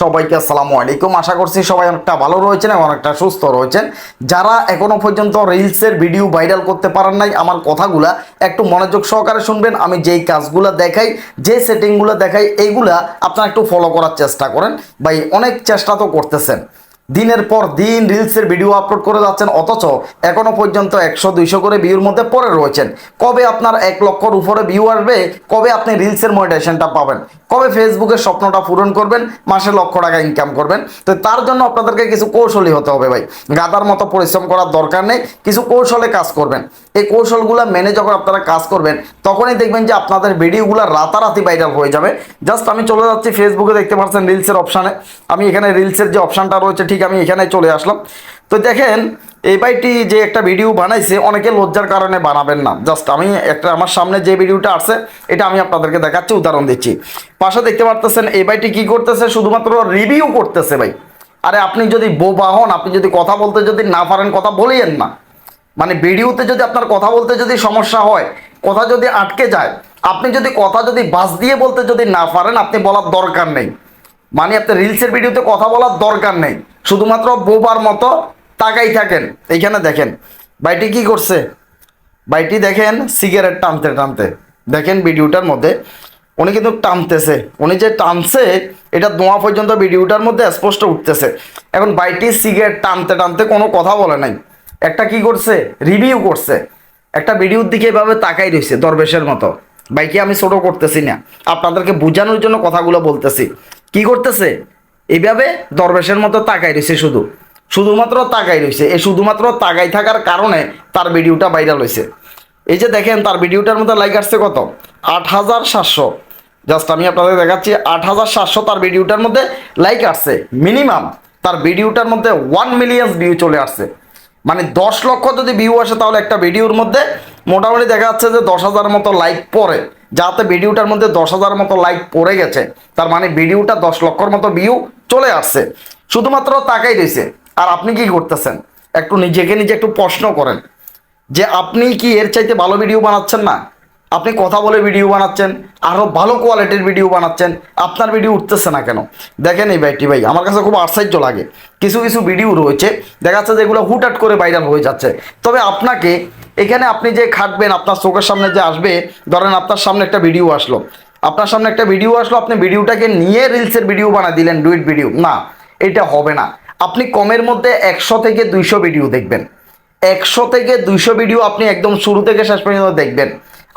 সবাইকে আসসালামু আলাইকুম। আশা করছি সবাই অনেকটা ভালো রয়েছেন এবং অনেকটা সুস্থ রয়েছেন। যারা এখনও পর্যন্ত রিলসের ভিডিও ভাইরাল করতে পারেন নাই, আমার কথাগুলা একটু মনোযোগ সহকারে শুনবেন। আমি যেই কাজগুলো দেখাই, যে সেটিংগুলো দেখাই, এইগুলা আপনারা একটু ফলো করার চেষ্টা করেন। ভাই, অনেক চেষ্টা তো করতেছেন। দিনের পর দিন রিলসের ভিডিও আপলোড করে যাচ্ছেন, অথচ এখনও পর্যন্ত একশো দুইশো করে ভিউর মধ্যে পড়ে রয়েছেন। কবে আপনার এক লক্ষর উপরে ভিউ আসবে, কবে আপনি রিলসের মনিটাইজেশনটা পাবেন? কবে ফেসবুকের স্বপ্নটা পূরণ করবেন, মাসে লক্ষ টাকা ইনকাম করবেন? তো তার জন্য আপনাদেরকে কিছু কৌশলী হতে হবে ভাই। গাদার মতো পরিশ্রম করার দরকার নেই, কিছু কৌশলে কাজ করবেন। এই কৌশলগুলো মেনে যখন আপনারা কাজ করবেন, তখনই দেখবেন যে আপনাদের ভিডিওগুলো রাতারাতি ভাইরাল হয়ে যাবে। জাস্ট আমি চলে যাচ্ছি ফেসবুকে দেখতে পাচ্ছেন রিলসের অপশানে আমি এখানে রিলসের যে অপশানটা রয়েছে, ঠিক আমি এখানে চলে আসলাম। তো দেখেন, এই ভাইটি যে একটা ভিডিও বানাইছে, অনেকে লজ্জার কারণে বানাবেন না। জাস্ট আমি একটা আমার সামনে যে ভিডিওটা আসছে, এটা আমি আপনাদেরকে দেখাচ্ছি, উদাহরণ দিচ্ছি। পাশে দেখতে পারতেছেন, এই ভাইটি কি করতেছে, শুধুমাত্র রিভিউ করতেছে ভাই। আরে আপনি যদি বোবা হন, আপনি যদি কথা বলতে যদি না পারেন, কথা বলিয়েন না। মানে ভিডিওতে যদি আপনার কথা বলতে যদি সমস্যা হয়, কথা যদি আটকে যায়, আপনি যদি কথা যদি বাস দিয়ে বলতে যদি না পারেন, আপনি বলার দরকার নেই। মানে আপনি রিলসের ভিডিওতে কথা বলার দরকার নেই। শুধুমাত্র বোবার মতো তাকাই থাকেন। এইখানে দেখেন বাইটি কি করছে? বাইটি দেখেন সিগারেট টানতে টানতে। দেখেন ভিডিওটার মধ্যে, উনি কিন্তু টানতেছে। উনি যে টানছে, এটা দোয়া পর্যন্ত ভিডিওটার মধ্যে স্পষ্ট উঠতেছে। এখন বাইটি সিগারেট টানতে টানতে কোনো কথা বলে নাই। একটা কি করছে? রিভিউ করছে। একটা ভিডিওর দিকে এভাবে তাকাই রয়েছে দরবেশের মতো। বাইকে আমি ছোট করতেছি না। আপনাদেরকে বোঝানোর জন্য কথাগুলো বলতেছি। কি করতেছে? এইভাবে দরবেশের মতো তাকাই রয়েছে শুধু। শুধুমাত্র তাকাই রয়েছে। এই শুধুমাত্র তাকাই থাকার কারণে তার ভিডিওটা ভাইরাল হয়েছে। এই যে দেখেন, তার ভিডিওটার মধ্যে লাইক আসছে কত? আট হাজার সাতশো। জাস্ট আমি আপনাদের দেখাচ্ছি, আট হাজার সাতশো তার ভিডিওটার মধ্যে লাইক আসছে। মিনিমাম তার ভিডিওটার মধ্যে ওয়ান মিলিয়ন ভিউ চলে আসছে। মানে দশ লক্ষ যদি ভিউ আসে, তাহলে একটা ভিডিওর মধ্যে মোটামুটি দেখা যাচ্ছে যে দশ হাজার মতো লাইক পড়ে। যাতে ভিডিওটার মধ্যে দশ হাজার মতো লাইক পড়ে গেছে, তার মানে ভিডিওটা দশ লক্ষর মতো ভিউ চলে আসছে। শুধুমাত্র তাকাই রয়েছে আর আপনি কি করতেছেন? একটু নিজেকে নিজে একটু প্রশ্ন করেন। যে আপনি কি এর চাইতে ভালো ভিডিও বানাচ্ছেন না? আপনি কথা বলে ভিডিও বানাচ্ছেন আরও ভালো কোয়ালিটির ভিডিও বানাচ্ছেন, আপনার ভিডিও উঠতেছে না কেন? দেখেন এই ভাইটি ভাই, আমার কাছে খুব আশ্চর্য লাগে। কিছু কিছু ভিডিও রয়েছে, দেখা যাচ্ছে যে এগুলো হুটহাট করে ভাইরাল হয়ে যাচ্ছে। তবে আপনাকে এখানে আপনি যে খাটবেন, আপনার চোখের সামনে যে আসবে, ধরেন আপনার সামনে একটা ভিডিও আসলো। আপনার সামনে একটা ভিডিও আসলো, আপনি ভিডিওটাকে নিয়ে রিলসের ভিডিও বানা দিলেন ডুইট ভিডিও না, এটা হবে না। আপনি কমের মধ্যে একশো থেকে দুইশো ভিডিও দেখবেন। একশো থেকে দুইশো ভিডিও আপনি একদম শুরু থেকে শেষ পর্যন্ত দেখবেন।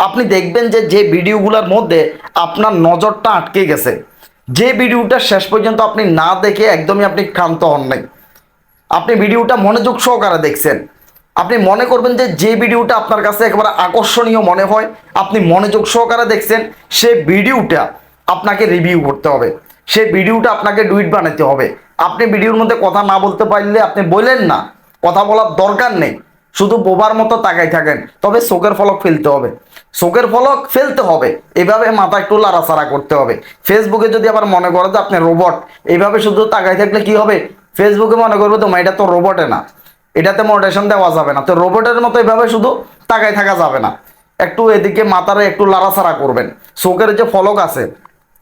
আপনি দেখবেন যে যে ভিডিওগুলোর মধ্যে আপনার নজরটা আটকে গেছে। যে ভিডিওটা শেষ পর্যন্ত আপনি না দেখে একদমই আপনি ক্লান্ত হন নাই। আপনি ভিডিওটা মনোযোগ সহকারে দেখছেন। আপনি মনে করবেন যে যে ভিডিওটা আপনার কাছে একেবারে আকর্ষণীয় মনে হয়, আপনি মনোযোগ সহকারে দেখছেন, সে ভিডিওটা আপনাকে রিভিউ করতে হবে। সে ভিডিওটা আপনাকে ডুইট বানাতে হবে। আপনি ভিডিওর মধ্যে কথা না বলতে পারলে আপনি বললেন না, কথা বলার দরকার নেই। শুধু বোবার মতো তাকাই থাকেন, তবে চোখের ফলক ফেলতে হবে। চোখের ফলক ফেলতে হবে, এভাবে মাথা একটু লাড়াচাড়া করতে হবে। ফেসবুকে যদি আবার মনে করে যে আপনি রোবট এইভাবে শুধু তাকাই থাকলে কি হবে? ফেসবুকে মনে করবে তো এটা তো রোবটে না। এটাতে মোটেশন দেওয়া যাবে না। তো রোবটের মতো এভাবে শুধু তাকাই থাকা যাবে না। একটু এদিকে মাথারে একটু লাড়াচাড়া করবেন। চোখের যে ফলক আছে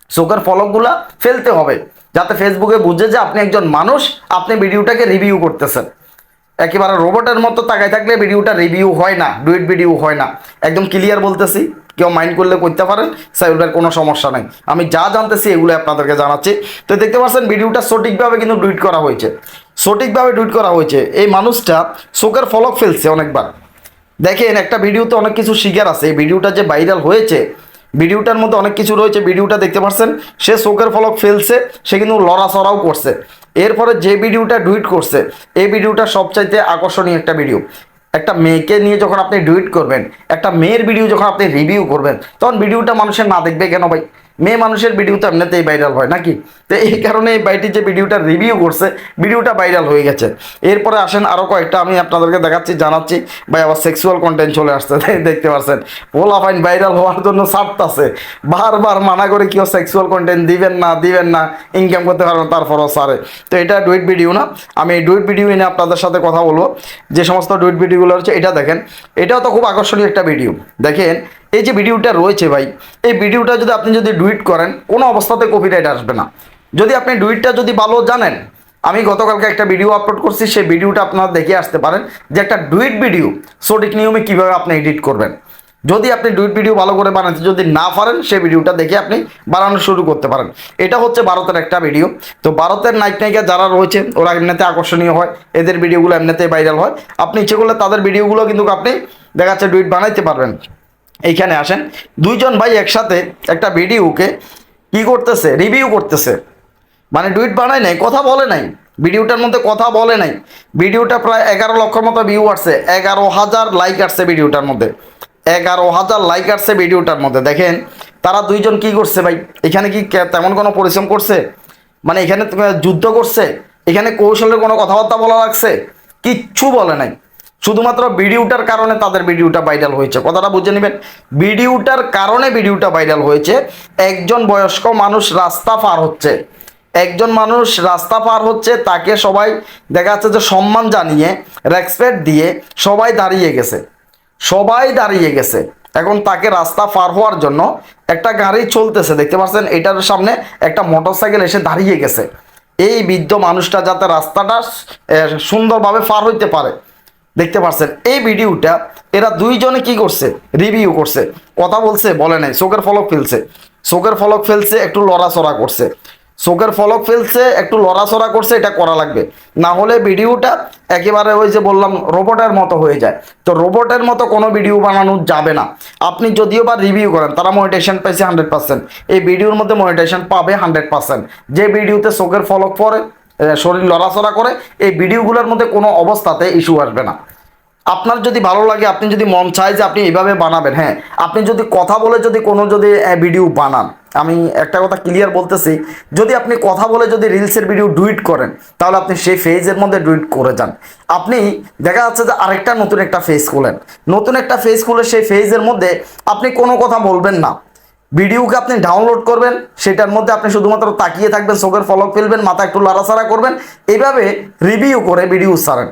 চোখের ফলকগুলা ফেলতে হবে। যাতে ফেসবুকে বুঝে যে আপনি একজন মানুষ, আপনি ভিডিওটাকে রিভিউ করতেছেন। একেবারে রোবটের মতো তাকাই থাকলে ভিডিওটা রিভিউ হয় না ডুইট ভিডিও হয় না। একদম ক্লিয়ার বলতেছি, কেউ মাইন্ড করলে করতে পারেন সাইবার কোনো সমস্যা নেই। আমি যা জানতেছি এগুলো আপনাদেরকে জানাচ্ছি। তো দেখতে পাচ্ছেন, ভিডিওটা সঠিকভাবে কিন্তু ডুইট করা হয়েছে। সঠিকভাবে ডুইট করা হয়েছে। এই মানুষটা চোখের ফলক ফেলছে অনেকবার। দেখেন, একটা ভিডিওতে অনেক কিছু শিকার আছে। এই ভিডিওটা যে ভাইরাল হয়েছে ভিডিওটার মধ্যে অনেক কিছু রয়েছে, ভিডিওটা দেখতে পাচ্ছেন সে শোকের ফলক ফেলছে, সে কিন্তু লড়াচড়াও করছে। এরপরে যে ভিডিওটা ডুইট করছে, এই ভিডিওটা সবচাইতে আকর্ষণীয় একটা ভিডিও। একটা মেয়েকে নিয়ে যখন আপনি ডুইট করবেন, একটা মেয়ের ভিডিও যখন আপনি রিভিউ করবেন, তখন ভিডিওটা মানুষের না দেখবে কেন ভাই? মেয়ে মানুষের ভিডিও তো এমনিতেই ভাইরাল হয়, নাকি? তো এই কারণে এই বাইটি যে ভিডিওটা রিভিউ করছে ভিডিওটা ভাইরাল হয়ে গেছে। এরপরে আসেন আরও কয়েকটা, আমি আপনাদেরকে দেখাচ্ছি, জানাচ্ছি। ভাই, আবার সেক্সুয়াল কন্টেন্ট চলে আসছে দেখতে পাচ্ছেন পোলা ফাইন ভাইরাল হওয়ার জন্য ছাড়তাছে বারবার মানা করে কেউ সেক্সুয়াল কন্টেন্ট দিবেন না দিবেন না ইনকাম করতে পারবেন তারপরও সারে তো এটা ডুইট ভিডিও না। আমি এই ডুইট ভিডিও এনে আপনাদের সাথে কথা বলব। যে সমস্ত ডুইট ভিডিওগুলো হচ্ছে এটা দেখেন। এটাও তো খুব আকর্ষণীয় একটা ভিডিও দেখেন এই যে ভিডিওটা রয়েছে ভাই, এই ভিডিওটা যদি আপনি যদি ডুইট করেন, কোনো অবস্থাতে কপিরাইট আসবে না। যদি আপনি ডুইটটা যদি ভালো জানেন, আমি গতকালকে একটা ভিডিও আপলোড করছি, সেই ভিডিওটা আপনারা দেখে আসতে পারেন যে একটা ডুইট ভিডিও সঠিক নিয়মে কীভাবে আপনি এডিট করবেন। যদি আপনি ডুইট ভিডিও ভালো করে বানাতে যদি না পারেন, সেই ভিডিওটা দেখে আপনি বানানো শুরু করতে পারেন। এটা হচ্ছে ভারতের একটা ভিডিও তো ভারতের নায়ক নায়িকা যারা রয়েছে, ওরা এমনিতে আকর্ষণীয় হয়, এদের ভিডিওগুলো এমনিতে ভাইরাল হয়। আপনি ইচ্ছে করলে তাদের ভিডিওগুলো কিন্তু আপনি দেখা যাচ্ছে ডুইট বানাইতে পারবেন। এইখানে আসেন। দুইজন ভাই একসাথে একটা ভিডিওকে কি করতেছে? রিভিউ করতেছে। মানে ডুইট বানায় নাই, কথা বলে নাই। ভিডিওটার মধ্যে কথা বলে নাই। ভিডিওটা প্রায় এগারো লক্ষর মতো ভিউ আসছে, এগারো হাজার লাইক আসছে ভিডিওটার মধ্যে। এগারো হাজার লাইক আসছে ভিডিওটার মধ্যে। দেখেন, তারা দুইজন কি করছে ভাই? এখানে কি তেমন কোনো পরিশ্রম করছে? মানে এখানে যুদ্ধ করছে? এখানে কৌশলের কোনো কথাবার্তা বলা লাগছে? কিচ্ছু বলে নাই। শুধুমাত্র ভিডিওটার কারণে তাদের ভিডিওটা ভাইরাল হয়েছে। কথাটা বুঝে নেবেন। ভিডিওটার কারণে ভিডিওটা ভাইরাল হয়েছে। একজন বয়স্ক মানুষ রাস্তা পার হচ্ছে। একজন মানুষ রাস্তা পার হচ্ছে, তাকে সবাই দেখা যাচ্ছে যে সম্মান জানিয়ে রেসপেক্ট দিয়ে সবাই দাঁড়িয়ে গেছে। সবাই দাঁড়িয়ে গেছে। এখন তাকে রাস্তা পার হওয়ার জন্য একটা গাড়ি চলতেছে, দেখতে পাচ্ছেন? এটার সামনে একটা মোটরসাইকেল এসে দাঁড়িয়ে গেছে। এই বৃদ্ধ মানুষটা যাতে রাস্তাটা সুন্দরভাবে পার হইতে পারে। দেখতে পাচ্ছেন এই ভিডিওটা এরা দুইজনে কি করছে? রিভিউ করছে। কথা বলছে বলে নাই চোখের ফলক ফেলছে। চোখের ফলক ফেলছে একটু লড়াচড়া করছে। চোখের ফলক ফেলছে একটু লড়াচড়া করছে এটা করা লাগবে। না হলে ভিডিওটা একেবারে ওই যে বললাম রোবটের মতো হয়ে যায়। তো রোবটের মতো কোনো ভিডিও বানানো যাবে না। আপনি যদিও বা রিভিউ করেন তারা মনিটেশন পাইছে হান্ড্রেড পার্সেন্ট এই ভিডিওর মধ্যে মনিটেশন পাবে হান্ড্রেড পার্সেন্ট যে ভিডিওতে চোখের ফলক এ, শরীর লড়াচড়া করে, এই ভিডিওগুলোর মধ্যে কোনো অবস্থাতে ইস্যু আসবে না। আপনার যদি ভালো লাগে, আপনি যদি মন চায় যে আপনি এইভাবে বানাবেন হ্যাঁ আপনি যদি কথা বলে যদি কোনো যদি ভিডিও বানান, আমি একটা কথা ক্লিয়ার বলতেছি, যদি আপনি কথা বলে যদি রিলসের ভিডিও ডুইট করেন, তাহলে আপনি সেই ফেজের মধ্যে ডুইট করে যান। আপনি, দেখা যাচ্ছে যে আরেকটা নতুন একটা ফেজ খুলেন। নতুন একটা ফেজ খুলে সেই ফেজের মধ্যে আপনি কোনো কথা বলবেন না। ভিডিওকে আপনি ডাউনলোড করবেন, সেটার মধ্যে আপনি শুধুমাত্র তাকিয়ে থাকবেন, চোখের ফলক ফেলবেন, মাথা একটু লাড়াচাড়া করবেন, এইভাবে রিভিউ করে ভিডিও ছাড়েন।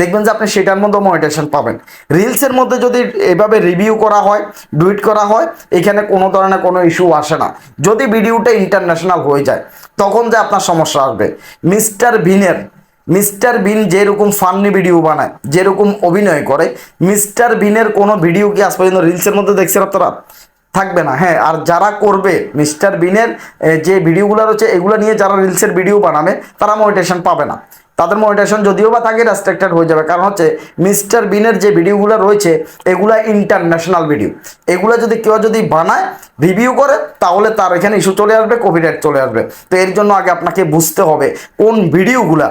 দেখবেন যে আপনি সেটার মধ্যে মনিটেশন পাবেন। রিলসের মধ্যে যদি এভাবে রিভিউ করা হয় ডুইট করা হয়, এখানে কোনো ধরনের কোনো ইস্যু আসে না। যদি ভিডিওটা ইন্টারন্যাশনাল হয়ে যায়, তখন যে আপনার সমস্যা আসবে। মিস্টার ভিনের মিস্টার বিন যেরকম ফান্নি ভিডিও বানায়, যেরকম অভিনয় করে, মিস্টার বিনের কোনো ভিডিও কি আজ পর্যন্ত রিলসের মধ্যে দেখছেন আপনারা? থাকবে না। হ্যাঁ আর যারা করবে, মিস্টার বিনের যে ভিডিওগুলো রয়েছে, এগুলো নিয়ে যারা রিলসের ভিডিও বানাবে, তারা মনিটেশন পাবে না। তাদের মনিটেশন যদিও বা থাকে রেস্ট্রিক্টেড হয়ে যাবে। কারণ হচ্ছে, মিস্টার বিনের যে ভিডিওগুলো রয়েছে, এগুলো ইন্টারন্যাশনাল ভিডিও এগুলো যদি কেউ যদি বানায় রিভিউ করে, তাহলে তার এখানে ইস্যু চলে আসবে কপিরাইট চলে আসবে। তো এর জন্য আগে আপনাকে বুঝতে হবে, কোন ভিডিওগুলা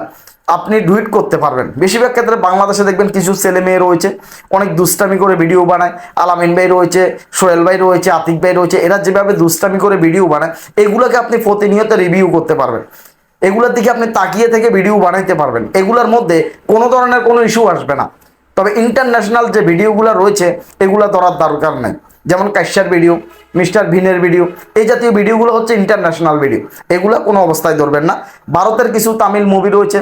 আপনি ডুইট করতে পারবেন। বেশিরভাগ ক্ষেত্রে বাংলাদেশে দেখবেন কিছু ছেলে মেয়ে রয়েছে, অনেক দুষ্টামি করে ভিডিও বানায়। আলামিন ভাই রয়েছে, সোহেল ভাই রয়েছে, আতিক ভাই রয়েছে, এরা যেভাবে দুষ্টামি করে ভিডিও বানায়, এগুলোকে আপনি প্রতিনিয়ত রিভিউ করতে পারবেন। এগুলোর দিকে আপনি তাকিয়ে থেকে ভিডিও বানাইতে পারবেন। এগুলোর মধ্যে কোনো ধরনের কোনো ইস্যু আসবে না। তবে ইন্টারন্যাশনাল যে ভিডিওগুলো রয়েছে, এগুলো ধরার দরকার নেই। যেমন কাশ্যার ভিডিও, মিস্টার ভিনের ভিডিও, এই জাতীয় ভিডিওগুলো হচ্ছে ইন্টারন্যাশনাল ভিডিও এগুলো কোনো অবস্থায় ধরবেন না। ভারতের কিছু তামিল মুভি রয়েছে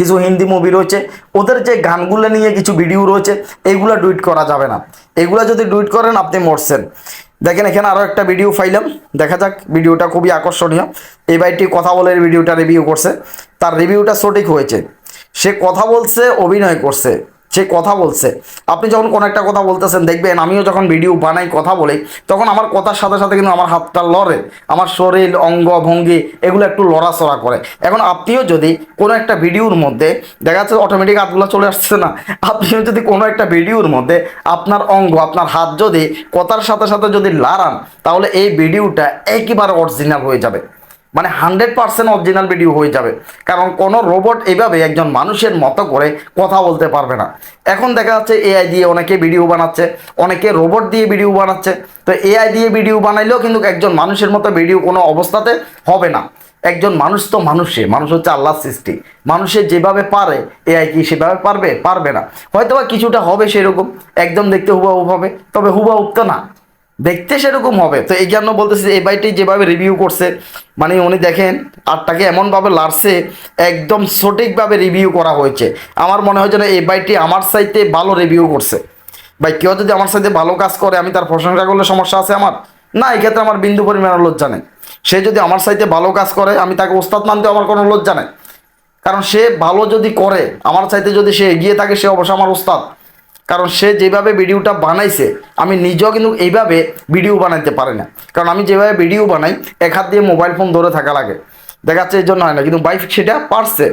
কিছু হিন্দি মুভি রয়েছে। ওদের যে গানগুলো নিয়ে কিছু ভিডিও রয়েছে, এগুলো ডুইট করা যাবে না। এগুলো যদি ডুইট করেন, আপনি মরছেন। দেখেন, এখানে আরও একটা ভিডিও ফাইলাম দেখা যাক ভিডিওটা খুবই আকর্ষণীয়। এই বাইটি কথা বলে ভিডিওটা রিভিউ করছে। তার রিভিউটা সঠিক হয়েছে। সে কথা বলছে, অভিনয় করছে। সে কথা বলছে। আপনি যখন কোনো একটা কথা বলতেছেন, দেখবেন আমিও যখন ভিডিও বানাই, কথা বলি, তখন আমার কথার সাথে সাথে কিন্তু আমার হাতটা লড়ে। আমার শরীর, অঙ্গ, ভঙ্গি, এগুলো একটু লড়াচড়া করে। এখন আপনিও যদি কোনো একটা ভিডিওর মধ্যে, দেখা যাচ্ছে অটোমেটিক হাতগুলো চলে আসছে না, আপনিও যদি কোনো একটা ভিডিওর মধ্যে আপনার অঙ্গ, আপনার হাত যদি কথার সাথে সাথে যদি লাড়ান, তাহলে এই ভিডিওটা একেবারে অরিজিনাল হয়ে যাবে। মানে হান্ড্রেড পার্সেন্ট অরিজিনাল ভিডিও হয়ে যাবে। কারণ কোনো রোবট এভাবে একজন মানুষের মতো করে কথা বলতে পারবে না। এখন দেখা যাচ্ছে এআই দিয়ে অনেকে ভিডিও বানাচ্ছে, অনেকে রোবট দিয়ে ভিডিও বানাচ্ছে। তো এআই দিয়ে ভিডিও বানাইলেও কিন্তু একজন মানুষের মতো ভিডিও কোনো অবস্থাতে হবে না। একজন মানুষ তো মানুষে, মানুষ হচ্ছে আল্লাহ সৃষ্টি। মানুষের যেভাবে পারে এআই কি সেভাবে পারবে? পারবে না। হয়তো কিছুটা হবে সেরকম, একদম দেখতে হুবাহুব হবে, তবে হুবাহুব তো না। দেখতে সেরকম হবে। তো এই জন্য বলতেছি এই বাইটি যেভাবে রিভিউ করছে মানে উনি দেখেন আরটাকে এমনভাবে লাড়ছে একদম সঠিকভাবে রিভিউ করা হয়েছে। আমার মনে হয় যেন এই বাইটি আমার সাইতে ভালো রিভিউ করছে। ভাই, কেউ যদি আমার সাথে ভালো কাজ করে, আমি তার প্রশংসা করলে সমস্যা আছে আমার? না এক্ষেত্রে আমার বিন্দু পরিমাণ লজ্জা নেই। সে যদি আমার সাইতে ভালো কাজ করে, আমি তাকে ওস্তাদ মানতে আমার কোনো লজ্জা নেই। কারণ সে ভালো যদি করে, আমার চাইতে যদি সে এগিয়ে থাকে, সে অবশ্য আমার ওস্তাদ। কারণ সে যেভাবে ভিডিওটা বানাইছে, আমি নিজেও কিন্তু এইভাবে ভিডিও বানাইতে পারি না। কারণ আমি যেভাবে ভিডিও বানাই, এক হাত দিয়ে মোবাইল ফোন ধরে থাকা লাগে। দেখাচ্ছে এই জন্য হয় না, কিন্তু বাইক সেটা পারছে।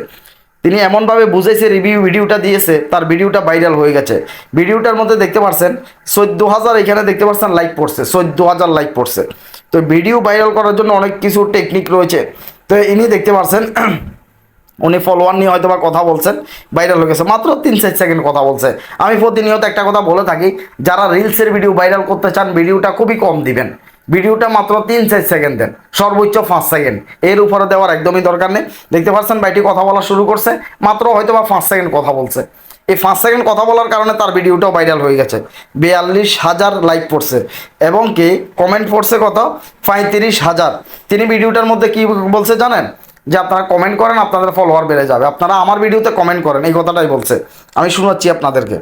তিনি এমনভাবে বুঝেছে রিভিউ ভিডিওটা দিয়েছে, তার ভিডিওটা ভাইরাল হয়ে গেছে। ভিডিওটার মধ্যে দেখতে পাচ্ছেন চোদ্দ হাজার এখানে দেখতে পাচ্ছেন লাইক পড়ছে চোদ্দ হাজার লাইক পড়ছে। তো ভিডিও ভাইরাল করার জন্য অনেক কিছু টেকনিক রয়েছে। তো ইনি দেখতে পাচ্ছেন উনি ফলোয়ার নিয়ে হয়তো বা কথা বলছেন ভাইরাল হয়ে গেছে। মাত্র তিন চার সেকেন্ড কথা বলছে। আমি প্রতিনিয়ত একটা কথা বলে থাকি, যারা রিলসের ভিডিও ভাইরাল করতে চান ভিডিওটা খুবই কম দিবেন। ভিডিওটা মাত্র তিন চার সেকেন্ড দেন, সর্বোচ্চ পাঁচ সেকেন্ড এর উপরে দেওয়ার একদমই দরকার নেই। দেখতে পাচ্ছেন, ভাইটি কথা বলা শুরু করছে, মাত্র হয়তো বা পাঁচ সেকেন্ড কথা বলছে। এই পাঁচ সেকেন্ড কথা বলার কারণে তার ভিডিওটাও ভাইরাল হয়ে গেছে। বিয়াল্লিশ হাজার লাইক পড়ছে। এবং কি কমেন্ট পড়ছে কত? পঁয়ত্রিশ হাজার। তিনি ভিডিওটার মধ্যে কি বলছে জানেন? যে আপনারা কমেন্ট করেন আপনাদের ফলোয়ার বেড়ে যাবে। আপনারা আমার ভিডিওতে কমেন্ট করেন এই কথাটাই বলছে। আমি শোনাচ্ছি আপনাদেরকে।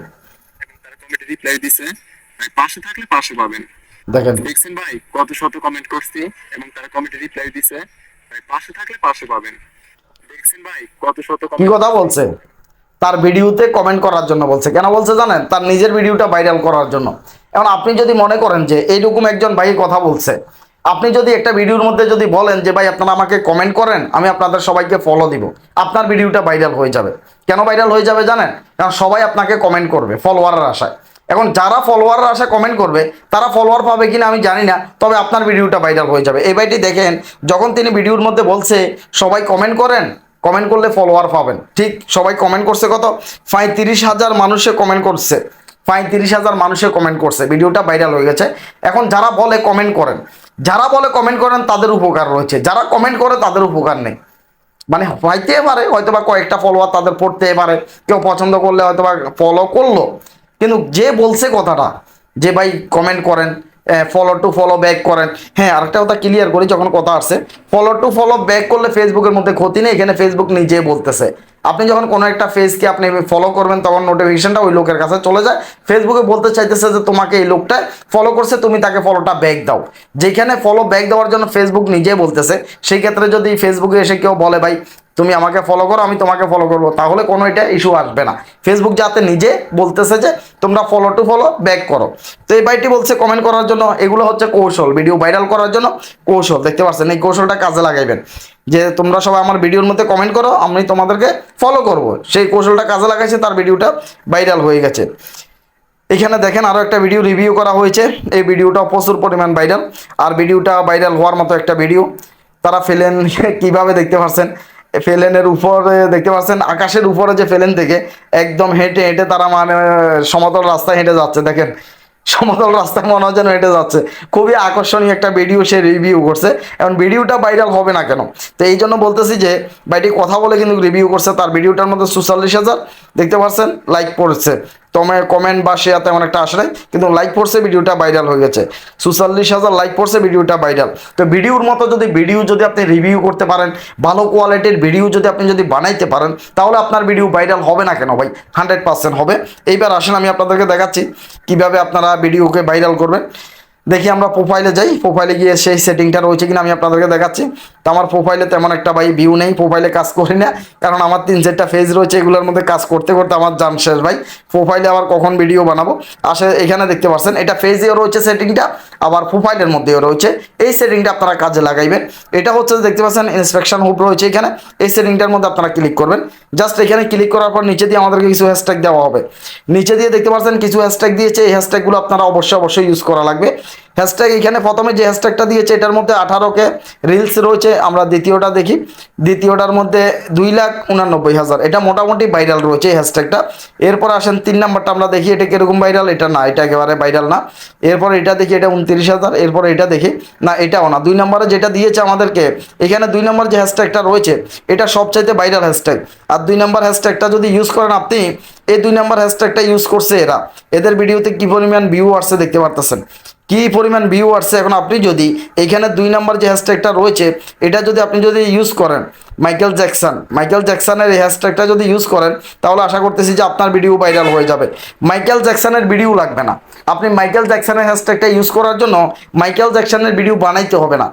রিপ্লাই দিছে। পাশে থাকলে পাশে পাবেন। দেখেন। দেখছেন ভাই কত শত কমেন্ট করছি এবং তারা কমেন্টে রিপ্লাই দিছে। ভাই পাশে থাকলে পাশে পাবেন। দেখছেন ভাই কত শত কি কথা বলছে? তার ভিডিওতে কমেন্ট করার জন্য বলছে। কেন বলছে জানেন? তার নিজের ভিডিওটা ভাইরাল করার জন্য। এখন আপনি যদি মনে করেন যে এইরকম একজন ভাই কথা বলছে আপনি যদি একটা ভিডিওর মধ্যে যদি বলেন যে ভাই আপনারা আমাকে কমেন্ট করেন, আমি আপনাদের সবাইকে ফলো দিব। আপনার ভিডিওটা ভাইরাল হয়ে যাবে। কেন ভাইরাল হয়ে যাবে জানেন? কারণ সবাই আপনাকে কমেন্ট করবে ফলোয়ারের আশায়। এখন যারা ফলোয়ারের আশায় কমেন্ট করবে, তারা ফলোয়ার পাবে কিনা আমি জানি না, তবে আপনার ভিডিওটা ভাইরাল হয়ে যাবে। এই ভাইটি দেখেন, যখন তিনি ভিডিওর মধ্যে বলছে, সবাই কমেন্ট করেন কমেন্ট করলে ফলোয়ার পাবেন। ঠিক, সবাই কমেন্ট করছে কত? পঁয়ত্রিশ হাজার মানুষে কমেন্ট করছে। পঁয়ত্রিশ হাজার মানুষে কমেন্ট করছে। ভিডিওটা ভাইরাল হয়ে গেছে। এখন যারা বলে কমেন্ট করেন যারা বলে কমেন্ট করেন, তাদের উপকার রয়েছে। যারা কমেন্ট করে, তাদের উপকার নেই। মানে হইতে পারে হয়তো বা কয়েকটা ফলোয়ার তাদের পড়তে পারে কেউ পছন্দ করলে হয়তো বা ফলো করল। কিন্তু যে বলছে কথাটা, যে ভাই কমেন্ট করেন ফলো টু ফলো ব্যাক করেন। হ্যাঁ আরেকটা কথা ক্লিয়ার করি যখন কথা আসছে। ফলো টু ফলো ব্যাক করলে ফেসবুকের মধ্যে ক্ষতি নেই, এখানে ফেসবুক নিজে বলতেছে। আপনি যখন কোনো একটা ফেসকে আপনি ফলো করবেন, তখন নোটিফিকেশনটা ওই লোকের কাছে চলে যায়। ফেসবুকে বলতে চাইতেছে যে, তোমাকে এই লোকটা ফলো করছে, তুমি তাকে ফলোটা ব্যাক দাও। যেখানে ফলো ব্যাক দেওয়ার জন্য ফেসবুক নিজে বলতেছে। সেই ক্ষেত্রে যদি ফেসবুকে এসে কেউ বলে, ভাই তুমি আমাকে ফলো করো, আমি তোমাকে ফলো করব। তাহলে কোনো এটা ইস্যু আসবে না। ফেসবুক যাতে নিজে বলতেছে যে, তোমরা ফলো টু ফলো ব্যাক করো। তো এই ভাইটি বলছে কমেন্ট করার জন্য, এগুলো হচ্ছে কৌশল ভিডিও ভাইরাল করার জন্য কৌশল। দেখতে পাচ্ছেন, এই কৌশলটা কাজে লাগাইবেন। যে তোমরা সবাই আমার ভিডিওর মধ্যে কমেন্ট করো, আমি তোমাদেরকে ফলো করব। সেই কৌশলটা কাজে লাগাইছে, তার ভিডিওটা ভাইরাল হয়ে গেছে। এখানে দেখেন আরও একটা ভিডিও রিভিউ করা হয়েছে। এই ভিডিওটা প্রচুর পরিমাণ ভাইরাল আর ভিডিওটা ভাইরাল হওয়ার মতো একটা ভিডিও তারা ফেলেন, কীভাবে দেখতে পাচ্ছেন ফেলেনের উপরে দেখতে পাচ্ছেন, আকাশের উপরে যে ফেলেন থেকে একদম হেঁটে হেঁটে তারা মানে সমতল রাস্তায় হেঁটে যাচ্ছে, দেখেন। সমতল রাস্তায় মনে হয় যেন হেঁটে যাচ্ছে। খুবই আকর্ষণীয় একটা ভিডিও সে রিভিউ করছে। এবং ভিডিওটা ভাইরাল হবে না কেন? তো এই জন্য বলতেছি যে, ভাইটি কথা বলে কিন্তু রিভিউ করছে, তার ভিডিওটার মধ্যে চুয়াল্লিশ হাজার, দেখতে পাচ্ছেন লাইক পড়ছে তোমার কমেন্ট বা শেয়ার তেমন একটা আসে নাই, কিন্তু লাইক পড়ছে ভিডিওটা ভাইরাল হয়ে গেছে। সুচল্লিশ হাজার লাইক পড়ছে ভিডিওটা ভাইরাল তো ভিডিওর মতো যদি ভিডিও যদি আপনি রিভিউ করতে পারেন, ভালো কোয়ালিটির ভিডিও যদি আপনি যদি বানাইতে পারেন, তাহলে আপনার ভিডিও ভাইরাল হবে না কেন ভাই? হান্ড্রেড পার্সেন্ট হবে। এইবার আসেন, আমি আপনাদেরকে দেখাচ্ছি কীভাবে আপনারা ভিডিওকে ভাইরাল করবেন। দেখি আমরা প্রোফাইলে যাই। প্রোফাইলে গিয়ে সেই সেটিংটা রয়েছে কিনা আমি আপনাদেরকে দেখাচ্ছি। তো আমার প্রোফাইলে তেমন একটা ভাই ভিউ নেই প্রোফাইলে কাজ করি না। কারণ আমার তিন চারটা ফেজ রয়েছে, এগুলোর মধ্যে কাজ করতে করতে আমার জান শেষ ভাই। প্রোফাইলে আবার কখন ভিডিও বানাবো? আসে এখানে দেখতে পাচ্ছেন এটা ফেজেও রয়েছে সেটিংটা আবার প্রোফাইলের মধ্যেও রয়েছে। এই সেটিংটা আপনারা কাজে লাগাইবেন। এটা হচ্ছে দেখতে পাচ্ছেন ইন্সপেকশন হুপ রয়েছে এখানে। এই সেটিংটার মধ্যে আপনারা ক্লিক করবেন। জাস্ট এখানে ক্লিক করার পর নিচে দিয়ে আমাদেরকে কিছু হ্যাশট্যাগ দেওয়া হবে। নিচে দিয়ে দেখতে পাচ্ছেন, কিছু হ্যাশট্যাগ দিয়েছে। এই হ্যাশট্যাগুলো আপনারা অবশ্যই অবশ্যই ইউজ করা লাগবে। হ্যাশট্যাগ এখানে প্রথমে যে হ্যাশট্যাগটা দিয়েছে, এটার মধ্যে আঠারোকে রিলস রয়েছে, আমরা দ্বিতীয়টা দেখি। দ্বিতীয়টার মধ্যে দুই লাখ উনানব্বই হাজার। এটা মোটামুটি ভাইরাল রয়েছে এই হ্যাশট্যাগটা এরপর আসেন তিন নাম্বারটা, আমরা দেখি এটা কীরকম ভাইরাল এটা না, এটা একেবারে ভাইরাল না। এরপর এটা দেখি, এটা উনত্রিশ হাজার। এরপর এটা দেখি, না, এটাও না। দুই নম্বরে যেটা দিয়েছে আমাদেরকে, এখানে দুই নম্বর যে হ্যাশট্যাগটা রয়েছে, এটা সবচাইতে ভাইরাল হ্যাশট্যাগ আর দুই নম্বর হ্যাশট্যাগটা যদি ইউজ করেন আপনি, এই দুই নম্বর হ্যাশট্যাগটা ইউজ করছে এরা। এদের ভিডিওতে কী পরিমাণ ভিউ আসছে দেখতে পারতেছেন। কি পরিমাণ ভিউ আসছে? এখন আপনি যদি এখানে দুই নম্বর যে হ্যাশট্যাগটা রয়েছে, এটা যদি আপনি যদি ইউজ করেন মাইকেল জ্যাকসন মাইকেল জ্যাকসনের এই হ্যাশট্যাগটা যদি ইউজ করেন, তাহলে আশা করতেছি যে আপনার ভিডিও ভাইরাল হয়ে যাবে। মাইকেল জ্যাকসনের ভিডিও লাগবে না। আপনি মাইকেল জ্যাকসনের হ্যাশট্যাগটা ইউজ করার জন্য মাইকেল জ্যাকসনের ভিডিও বানাইতে হবে না।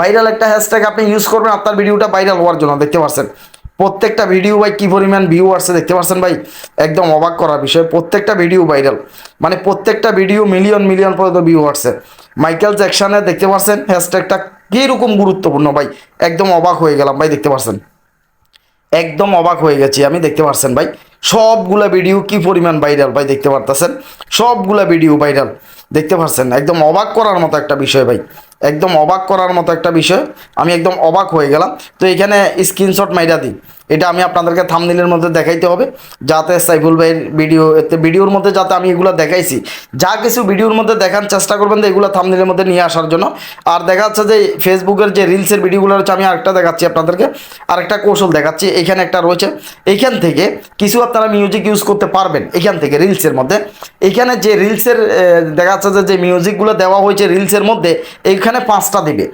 ভাইরাল একটা হ্যাশট্যাগ আপনি ইউজ করবেন, আপনার ভিডিওটা ভাইরাল হওয়ার জন্য, দেখতে পাচ্ছেন প্রত্যেকটা ভিডিও ভাই কী পরিমাণ ভিউ আসছে দেখতে পাচ্ছেন ভাই? একদম অবাক করার বিষয়, প্রত্যেকটা ভিডিও ভাইরাল মানে প্রত্যেকটা ভিডিও মিলিয়ন মিলিয়ন পর্যন্ত ভিউ আসছে। মাইকেল জ্যাকসনে দেখতে পাচ্ছেন হ্যাশট্যাগটা কীরকম গুরুত্বপূর্ণ ভাই? একদম অবাক হয়ে গেলাম ভাই, দেখতে পাচ্ছেন একদম অবাক হয়ে গেছি আমি, দেখতে পাচ্ছেন ভাই? সবগুলা ভিডিও কি পরিমাণ ভাইরাল ভাই, দেখতে পারতেছেন? সবগুলা ভিডিও ভাইরাল দেখতে পাচ্ছেন একদম অবাক করার মতো একটা বিষয় ভাই। একদম অবাক করার মতো একটা বিষয়। আমি একদম অবাক হয়ে গেলাম। তো এখানে স্ক্রিনশট মাইরা দিই। এটা আমি আপনাদেরকে থামনিলের মধ্যে দেখাইতে হবে। যাতে সাইফুল ভাইয়ের ভিডিও ভিডিওর মধ্যে যাতে আমি এগুলো দেখাইছি। যা কিছু ভিডিওর মধ্যে দেখার চেষ্টা করবেন যে এগুলো থামনিলের মধ্যে নিয়ে আসার জন্য। আর দেখা যাচ্ছে যে ফেসবুকের যে রিলসের ভিডিওগুলো রয়েছে, আমি আরেকটা দেখাচ্ছি আপনাদেরকে। আরেকটা কৌশল দেখাচ্ছি। এখানে একটা রয়েছে। এইখান থেকে কিছু আপনারা মিউজিক ইউজ করতে পারবেন। এখান থেকে রিলসের মধ্যে। এখানে যে রিলসের দেখা যাচ্ছে যে যে মিউজিকগুলো দেওয়া হয়েছে রিলসের মধ্যে, এইখানে পাঁচটা দিবে।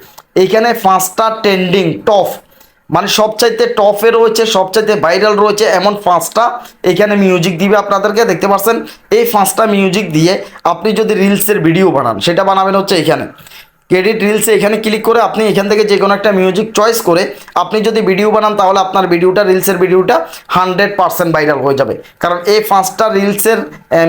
এইখানে পাঁচটা ট্রেন্ডিং টফ মানে সবচাইতে টফে রয়েছে, সবচাইতে ভাইরাল রয়েছে এমন পাঁচটা। এখানে মিউজিক দিবে আপনাদেরকে, দেখতে পাচ্ছেন এই পাঁচটা মিউজিক দিয়ে আপনি যদি রিলসের ভিডিও বানান, সেটা বানাবেন হচ্ছে এখানে ক্রেডিট রিলসে এখানে ক্লিক করে আপনি এখান থেকে যে কোনো একটা মিউজিক চয়েস করে আপনি যদি ভিডিও বানান তাহলে আপনার ভিডিওটা রিলসের ভিডিওটা হান্ড্রেড পার্সেন্ট ভাইরাল হয়ে যাবে। কারণ এই পাঁচটা রিলসের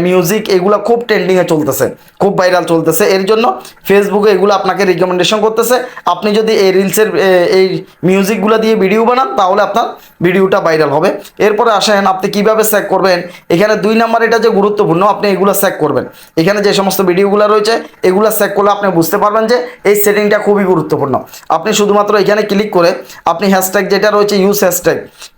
মিউজিক এগুলো খুব ট্রেন্ডিংয়ে চলতেছে, খুব ভাইরাল চলতেছে। এর জন্য ফেসবুকে এগুলো আপনাকে রিকমেন্ডেশন করতেছে। আপনি যদি এই রিলসের এই মিউজিকগুলো দিয়ে ভিডিও বানান তাহলে আপনার ভিডিওটা ভাইরাল হবে। এরপরে আসেন, আপনি কীভাবে চেক করবেন? এখানে দুই নাম্বার এটা যে গুরুত্বপূর্ণ, আপনি এগুলো চেক করবেন। এখানে যে সমস্ত ভিডিওগুলো রয়েছে, এগুলো চেক করলে আপনি বুঝতে পারবেন যে এই সেটিংটা খুবই গুরুত্বপূর্ণ। আপনি শুধুমাত্র এখানে ক্লিক করে আপনি হ্যাশট্যাগ যেটা রয়েছে ইউজ হ্যাশট্যাগ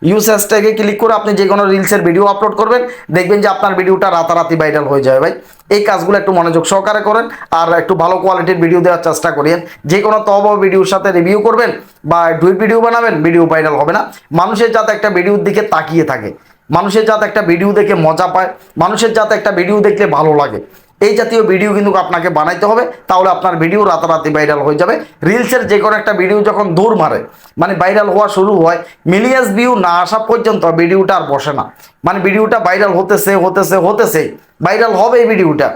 ইউজ হ্যাশট্যাগে ক্লিক করে আপনি যে কোনো রিলসের ভিডিও আপলোড করবেন, দেখবেন যে আপনার ভিডিওটা রাতারাতি ভাইরাল হয়ে যাবে ভাই। এই কাজগুলো একটু মনোযোগ সহকারে করেন আর একটু ভালো কোয়ালিটির ভিডিও দেওয়ার চেষ্টা করেন যে কোনো তব ভিডিওর সাথে রিভিউ করবেন বা ডুইট ভিডিও বানাবেন ভিডিও ভাইরাল হবে না। মানুষের যাতে একটা ভিডিওর দিকে তাকিয়ে থাকে। মানুষের যাতে একটা ভিডিও দেখে মজা পায়, মানুষের যাতে একটা ভিডিও দেখলে ভালো লাগে। এই জাতীয় ভিডিও কিন্তু আপনাকে বানাইতে হবে, তাহলে আপনার ভিডিও রাতারাতি ভাইরাল হয়ে যাবে। রিলসের যে কোনো একটা ভিডিও যখন দৌড় মারে মানে ভাইরাল হওয়া শুরু হয় মিলিয়াস ভিউ না আসা পর্যন্ত ভিডিওটা আর বসে না। মানে ভিডিওটা ভাইরাল হতেছে হতেছে হতেছে ভাইরাল হবে এই ভিডিওটা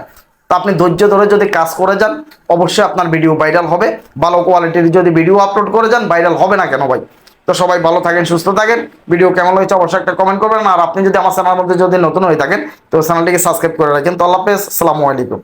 তা আপনি ধৈর্য ধরে যদি কাজ করে যান, অবশ্যই আপনার ভিডিও ভাইরাল হবে। ভালো কোয়ালিটির যদি ভিডিও আপলোড করে যান ভাইরাল হবে না কেন ভাই? তো সবাই ভালো থাকেন, সুস্থ থাকেন। ভিডিও কেমন হয়েছে অবশ্যই একটা কমেন্ট করবেন। আর আপনি যদি আমার চ্যানেলের মধ্যে যদি নতুন হয়ে থাকেন, তো চ্যানেলটিকে সাবস্ক্রাইব করে রাখেন। তো আল্লাহ হাফেজ, আসসালামু আলাইকুম।